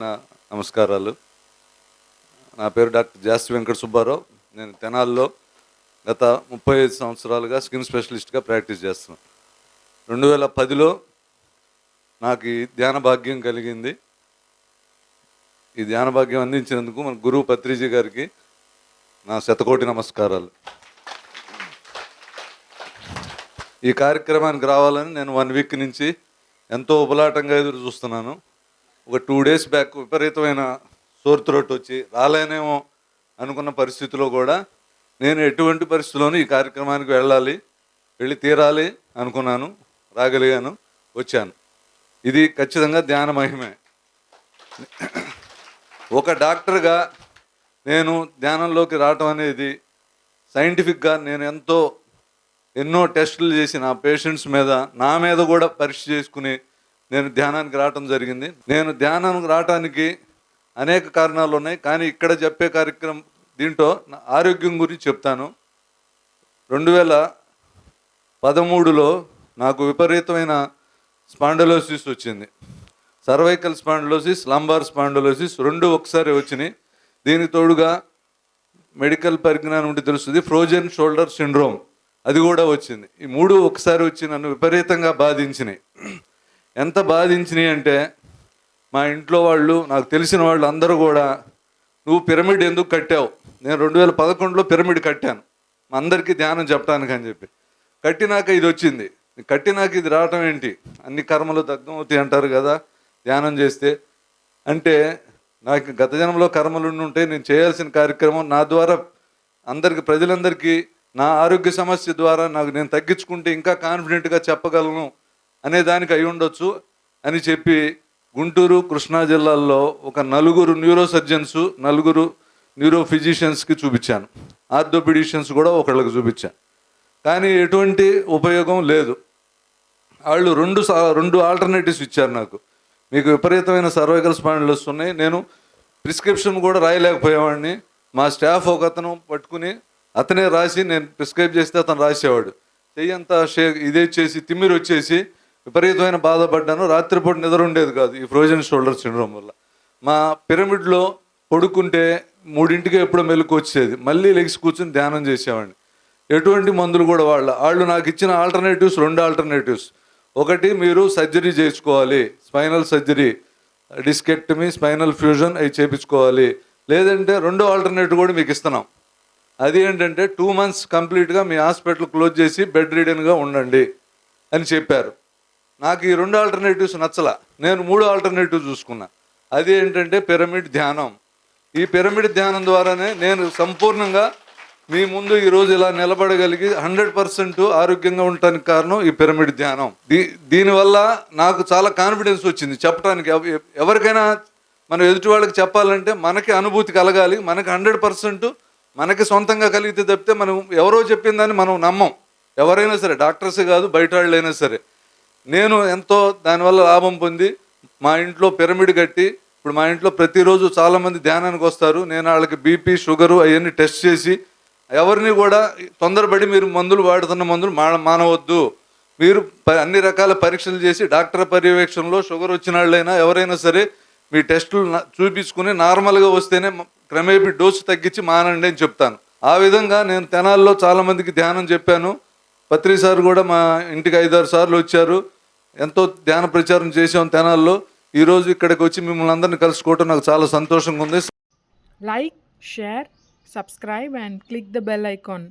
నా నమస్కారాలు. నా పేరు డాక్టర్ జాస్తి వెంకట సుబ్బారావు. నేను తెనాల్లో గత ముప్పై ఐదు సంవత్సరాలుగా స్కిన్ స్పెషలిస్ట్గా ప్రాక్టీస్ చేస్తున్నాను రెండు వేల పదిలో నాకు ఈ ధ్యాన భాగ్యం కలిగింది. ఈ ధ్యాన భాగ్యం అందించినందుకు మన గురువు పత్రిజీ గారికి నా శతకోటి నమస్కారాలు. ఈ కార్యక్రమానికి రావాలని నేను వన్ వీక్ నుంచి ఎంతో ఉపలాటంగా ఎదురు చూస్తున్నాను. ఒక టూ డేస్ బ్యాక్ విపరీతమైన సోర్ త్రోట్ వచ్చి రాలేనేమో అనుకున్న పరిస్థితిలో కూడా నేను ఎటువంటి పరిస్థితుల్లోనూ ఈ కార్యక్రమానికి వెళ్ళాలి వెళ్ళి తీరాలి అనుకున్నాను రాగలిగాను వచ్చాను. ఇది ఖచ్చితంగా ధ్యాన మహిమే. ఒక డాక్టర్గా నేను ధ్యానంలోకి రావటం అనేది సైంటిఫిక్గా నేను ఎంతో ఎన్నో టెస్టులు చేసి నా పేషెంట్స్ మీద నా మీద కూడా పరీక్ష చేసుకుని నేను ధ్యానానికి రావటం జరిగింది. నేను ధ్యానానికి రావటానికి అనేక కారణాలు ఉన్నాయి. కానీ ఇక్కడ చెప్పే కార్యక్రమం దీంట్లో నా ఆరోగ్యం గురించి చెప్తాను. రెండు వేల పదమూడులో నాకు విపరీతమైన స్పాండలోసిస్ వచ్చింది. సర్వైకల్ స్పాండలోసిస్ లంబార్ స్పాండలోసిస్ రెండు ఒకసారి వచ్చినాయి. దీనికి తోడుగా మెడికల్ పరిజ్ఞానం ఉంటే తెలుస్తుంది. ఫ్రోజన్ షోల్డర్ సిండ్రోమ్ అది కూడా వచ్చింది. ఈ మూడు ఒకసారి వచ్చి నన్ను విపరీతంగా బాధించినాయి. ఎంత బాధించినాయి అంటే మా ఇంట్లో వాళ్ళు నాకు తెలిసిన వాళ్ళు అందరూ కూడా నువ్వు పిరమిడ్ ఎందుకు కట్టావు? నేను రెండు వేల పదకొండులో పిరమిడ్ కట్టాను. మా అందరికీ ధ్యానం చెప్పడానికి అని చెప్పి. కట్టినాక ఇది వచ్చింది. కట్టినాక ఇది రావటం ఏంటి? అన్ని కర్మలు దగ్ధం అవుతాయి అంటారు కదా ధ్యానం చేస్తే. అంటే నాకు గత జన్మలో కర్మలు ఉంటే నేను చేయాల్సిన కార్యక్రమం నా ద్వారా అందరికి ప్రజలందరికీ నా ఆరోగ్య సమస్య ద్వారా నాకు నేను తగ్గించుకుంటే ఇంకా కాన్ఫిడెంట్గా చెప్పగలను. అనే దానికి అయి ఉండొచ్చు అని చెప్పి గుంటూరు కృష్ణా జిల్లాల్లో ఒక నలుగురు న్యూరో సర్జన్స్ నలుగురు న్యూరో ఫిజిషియన్స్కి చూపించాను. ఆర్థోపిడిషియన్స్ కూడా ఒకళ్ళకి చూపించాను. కానీ ఎటువంటి ఉపయోగం లేదు. వాళ్ళు రెండు సా- రెండు ఆల్టర్నేటివ్స్ ఇచ్చారు నాకు. మీకు విపరీతమైన సర్వైకల్ స్పాండ్లు వస్తున్నాయి. నేను ప్రిస్క్రిప్షన్ కూడా రాయలేకపోయేవాడిని. మా స్టాఫ్ ఒక అతను పట్టుకుని అతనే రాసి నేను ప్రిస్క్రైబ్ చేస్తే అతను రాసేవాడు. చెయ్యంతా షే ఇదే చేసి తిమ్మిరి వచ్చేసి విపరీతమైన బాధపడ్డాను. రాత్రిపూట నిద్ర ఉండేది కాదు ఈ ఫ్రోజన్ షోల్డర్ సిండ్రోమ్ వల్ల. మా పిరమిడ్లో పడుకుంటే మూడింటికి ఎప్పుడో మెలకు వచ్చేది. మళ్ళీ లెగ్స్ కూర్చుని ధ్యానం చేసేవాడిని. ఎటువంటి మందులు కూడా వాళ్ళ వాళ్ళు నాకు ఇచ్చిన ఆల్టర్నేటివ్స్ రెండు ఆల్టర్నేటివ్స్ ఒకటి మీరు సర్జరీ చేసుకోవాలి spinal surgery discectomy spinal fusion అవి చేపించుకోవాలి లేదంటే రెండో ఆల్టర్నేటివ్ కూడా మీకు ఇస్తున్నాం. అది ఏంటంటే టూ మంత్స్ కంప్లీట్గా మీ హాస్పిటల్ క్లోజ్ చేసి బెడ్ రీడన్గా ఉండండి అని చెప్పారు. నాకు ఈ రెండు ఆల్టర్నేటివ్స్ నచ్చల. నేను మూడు ఆల్టర్నేటివ్ చూసుకున్నా. అది ఏంటంటే పిరమిడ్ ధ్యానం. ఈ పిరమిడ్ ధ్యానం ద్వారానే నేను సంపూర్ణంగా మీ ముందు ఈరోజు ఇలా నిలబడగలిగి హండ్రెడ్ పర్సెంట్ ఆరోగ్యంగా ఉండటానికి కారణం ఈ పిరమిడ్ ధ్యానం. దీ దీనివల్ల నాకు చాలా కాన్ఫిడెన్స్ వచ్చింది చెప్పడానికి ఎవరికైనా మనం ఎదుటి వాళ్ళకి చెప్పాలంటే మనకి అనుభూతి కలగాలి మనకి హండ్రెడ్ పర్సెంట్ మనకి సొంతంగా కలిగితే తప్పితే మనం ఎవరో చెప్పిందని మనం నమ్మం. ఎవరైనా సరే డాక్టర్సే కాదు బయట వాళ్ళైనా సరే. నేను ఎంతో దానివల్ల లాభం పొంది మా ఇంట్లో పిరమిడ్ కట్టి ఇప్పుడు మా ఇంట్లో ప్రతిరోజు చాలామంది ధ్యానానికి వస్తారు. నేను వాళ్ళకి బీపీ షుగరు అవన్నీ టెస్ట్ చేసి ఎవరిని కూడా తొందరపడి మీరు మందులు వాడుతున్న మందులు మా మానవద్దు. మీరు అన్ని రకాల పరీక్షలు చేసి డాక్టర్ పర్యవేక్షణలో షుగర్ వచ్చిన వాళ్ళైనా ఎవరైనా సరే మీ టెస్టులు చూపించుకుని నార్మల్గా వస్తేనే క్రమేపీ డోసు తగ్గించి మానండి అని చెప్తాను. ఆ విధంగా నేను తెనాల్లో చాలామందికి ధ్యానం చెప్పాను. పత్రి సార్ కూడా మా ఇంటికి ఐదారు సార్లు వచ్చారు. ఎంతో ధ్యాన ప్రచారం చేసాం తెనాల్లో. ఈరోజు ఇక్కడికి వచ్చి మిమ్మల్ని అందరిని కలుసుకోవటం నాకు చాలా సంతోషంగా ఉంది. Like share subscribe and click the bell icon